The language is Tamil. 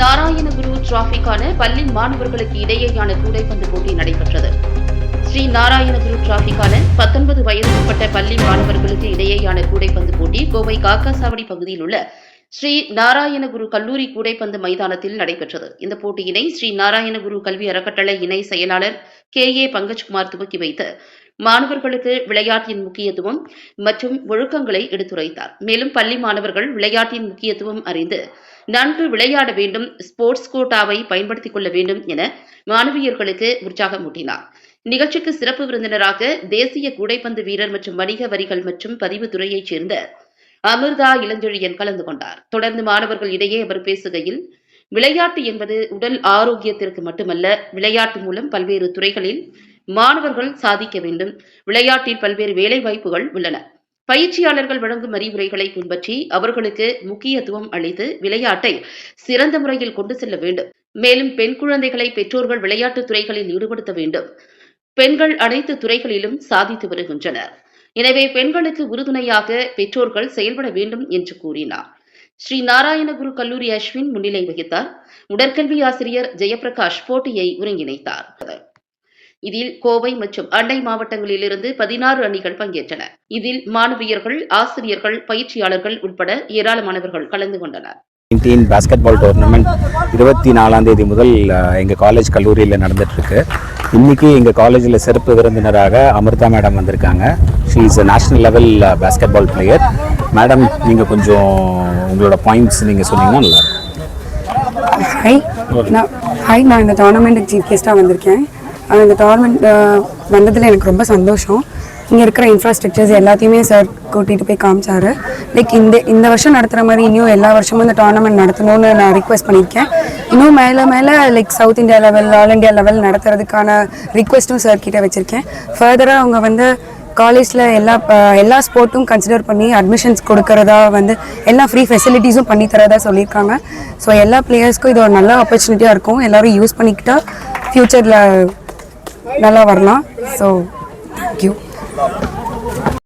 நாராயணகுரு டிராபிக்கான பள்ளி மாணவர்களுக்கு இடையேயான கூடைப்பந்து போட்டி நடைபெற்றது. ஸ்ரீ நாராயணகுரு டிராபிக்கான பத்தொன்பது வயதுக்குட்பட்ட பள்ளி மாணவர்களுக்கு இடையேயான கூடைப்பந்து போட்டி கோவை காக்காசாவடி பகுதியில் உள்ள ஸ்ரீ நாராயணகுரு கல்லூரி கூடைப்பந்து மைதானத்தில் நடைபெற்றது. இந்த போட்டியினை ஸ்ரீ நாராயணகுரு கல்வி அறக்கட்டளை இணை செயலாளர் கே ஏ பங்கஜ்குமார் துவக்கி வைத்து மாணவர்களுக்கு விளையாட்டின் முக்கியத்துவம் மற்றும் ஒழுக்கங்களை எடுத்துரைத்தார். மேலும் பள்ளி மாணவர்கள் விளையாட்டின் முக்கியத்துவம் அறிந்து நன்கு விளையாட வேண்டும் ஸ்போர்ட்ஸ் கோட்டாவை பயன்படுத்திக் கொள்ள வேண்டும் என மாணவியர்களுக்கு உற்சாகமூட்டினார் நிகழ்ச்சிக்கு சிறப்பு விருந்தினராக தேசிய கூடைப்பந்து வீரர் மற்றும் வணிக வரிகள் மற்றும் பதிவுத்துறையைச் சேர்ந்த அமிர்தா இளஞ்செழியன் கலந்து கொண்டார். தொடர்ந்து மாணவர்கள் இடையே அவர் பேசுகையில் விளையாட்டு என்பது உடல் ஆரோக்கியத்திற்கு மட்டுமல்ல விளையாட்டு மூலம் பல்வேறு துறைகளில் மாணவர்கள் சாதிக்க வேண்டும். விளையாட்டில் பல்வேறு வேலை வாய்ப்புகள் உள்ளன. பயிற்சியாளர்கள் வழங்கும் அறிவுரைகளை பின்பற்றி அவர்களுக்கு முக்கியத்துவம் அளித்து விளையாட்டை சிறந்த முறையில் கொண்டு செல்ல வேண்டும். மேலும் பெண் குழந்தைகளை பெற்றோர்கள் விளையாட்டுத் துறைகளில் ஈடுபடுத்த வேண்டும். பெண்கள் அனைத்து துறைகளிலும் சாதித்து வருகின்றனர். எனவே பெண்களுக்கு உறுதுணையாக பெற்றோர்கள் செயல்பட வேண்டும் என்று கூறினார். ஸ்ரீ நாராயணகுரு கல்லூரி அஸ்வின் முன்னிலை வகித்தார். உடற்கல்வி ஆசிரியர் ஜெயபிரகாஷ் போட்டியை ஒருங்கிணைத்தார். இதில் கோவை மற்றும் அண்டை மாவட்டங்களிலிருந்து பதினாறு அணிகள் பங்கேற்றன. இதில் மாணவியர்கள் ஆசிரியர்கள் பயிற்சியாளர்கள் உட்பட ஏராளமானவர்கள் கலந்து கொண்டனர். நைன்டீன் பேஸ்கெட் பால் டோர்னமெண்ட் இருபத்தி நாலாம் தேதி முதல் எங்கள் காலேஜ் கல்லூரியில் நடந்துட்டுருக்கு இன்றைக்கி எங்கள் காலேஜில் சிறப்பு விருந்தினராக அமிர்தா மேடம் வந்திருக்காங்க. She is national level basketball player madam நீங்கள் கொஞ்சம் உங்களோட பாயிண்ட்ஸ் நீங்கள் சொன்னீங்கன்னா நல்லா ஹாய் நான் ஹாய் நான் இந்த டோர்னமெண்ட்டுக்கு சீஃப் கெஸ்ட்டாக வந்திருக்கேன். இந்த டோர்னமெண்ட் வந்ததில் எனக்கு ரொம்ப சந்தோஷம். இங்கே இருக்கிற இன்ஃப்ராஸ்ட்ரக்சர்ஸ் எல்லாத்தையுமே சார் கூட்டிகிட்டு போய் காமிச்சாரு. லைக் இந்த இந்த வருஷம் நடத்துகிற மாதிரி இன்னும் எல்லா வருஷமும் இந்த டோர்னமெண்ட் நடத்தணும்னு நான் ரிக்வெஸ்ட் பண்ணியிருக்கேன். இன்னும் மேலே மேலே like south India level all India level நடத்துறதுக்கான ரிக்வெஸ்ட்டும் சார் கிட்டே வச்சுருக்கேன். ஃபர்தராக அவங்க வந்து காலேஜில் எல்லா எல்லா ஸ்போர்ட்டும் கன்சிடர் பண்ணி அட்மிஷன்ஸ் கொடுக்கறதா வந்து எல்லா ஃப்ரீ ஃபெசிலிட்டிஸும் பண்ணி தரதா சொல்லியிருக்காங்க. ஸோ எல்லா பிளேயர்ஸ்க்கும் இது ஒரு நல்ல ஆப்பர்ச்சுனிட்டியாக இருக்கும். எல்லோரும் யூஸ் பண்ணிக்கிட்டா ஃப்யூச்சரில் நல்லா வரலாம். So thank you